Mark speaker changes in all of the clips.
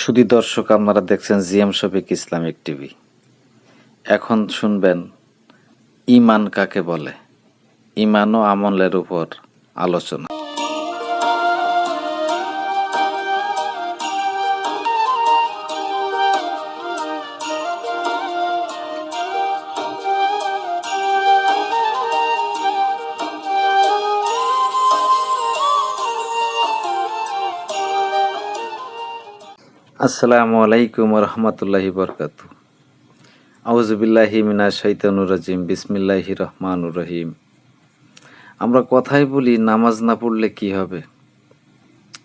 Speaker 1: সুদী দর্শক, আপনারা দেখছেন জিএম শফিক ইসলামিক টিভি। এখন শুনবেন, ইমান কাকে বলে? ইমানও আমলের উপর আলোচনা। আসসালামু আলাইকুম রহমতুল্লাহি বরকাত আউজবিল্লাহি মিনা শৈতানুর রাজিম, বিসমিল্লাহি রহমানুর রহিম। আমরা কথাই বলি, নামাজ না পড়লে কি হবে?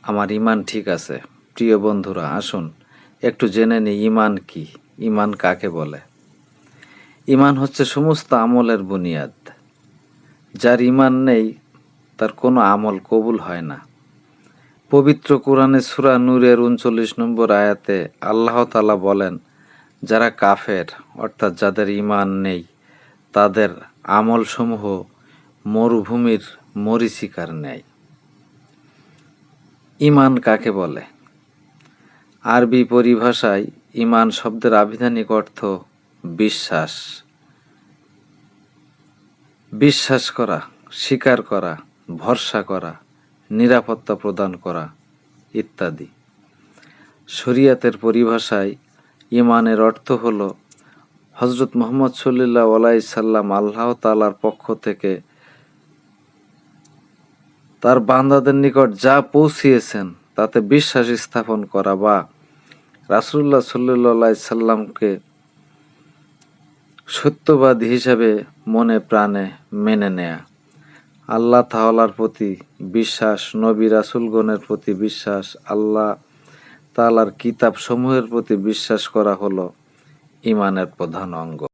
Speaker 1: আমার ইমান ঠিক আছে। প্রিয় বন্ধুরা, আসুন একটু জেনে নিই ইমান কি? ইমান কাকে বলে? ইমান হচ্ছে সমস্ত আমলের বুনিয়াদ। যার ইমান নেই, তার কোনো আমল কবুল হয় না। পবিত্র কোরআনে সুরা নূরের উনচল্লিশ নম্বর আয়াতে আল্লাহ তালা বলেন, যারা কাফের, অর্থাৎ যাদের ইমান নেই, তাদের আমলসমূহ মরুভূমির মরিচিকার নেয় ইমান কাকে বলে? আরবি পরিভাষায় ইমান শব্দের আবিধানিক অর্থ বিশ্বাস। বিশ্বাস করা, স্বীকার করা, ভরসা করা নিরাপত্তা প্রদান করা, ইত্যাদি। শরিয়াতের পরিভাষায় ইমানের অর্থ হল হজরত মোহাম্মদ সল্লাহ আলাই সাল্লাম আল্লাহ তালার পক্ষ থেকে তার বান্দাদের নিকট যা পৌঁছিয়েছেন, তাতে বিশ্বাস স্থাপন করা বা রাসুল্লাহ সাল্লাই সাল্লামকে সত্যবাদী হিসাবে মনে প্রাণে মেনে নেয়া। আল্লাহ তাহলার প্রতি বিশ্বাস, নবী রাসুলগণের প্রতি বিশ্বাস, আল্লাহ তালার কিতাব সমূহের প্রতি বিশ্বাস করা হলো ইমানের প্রধান অঙ্গ।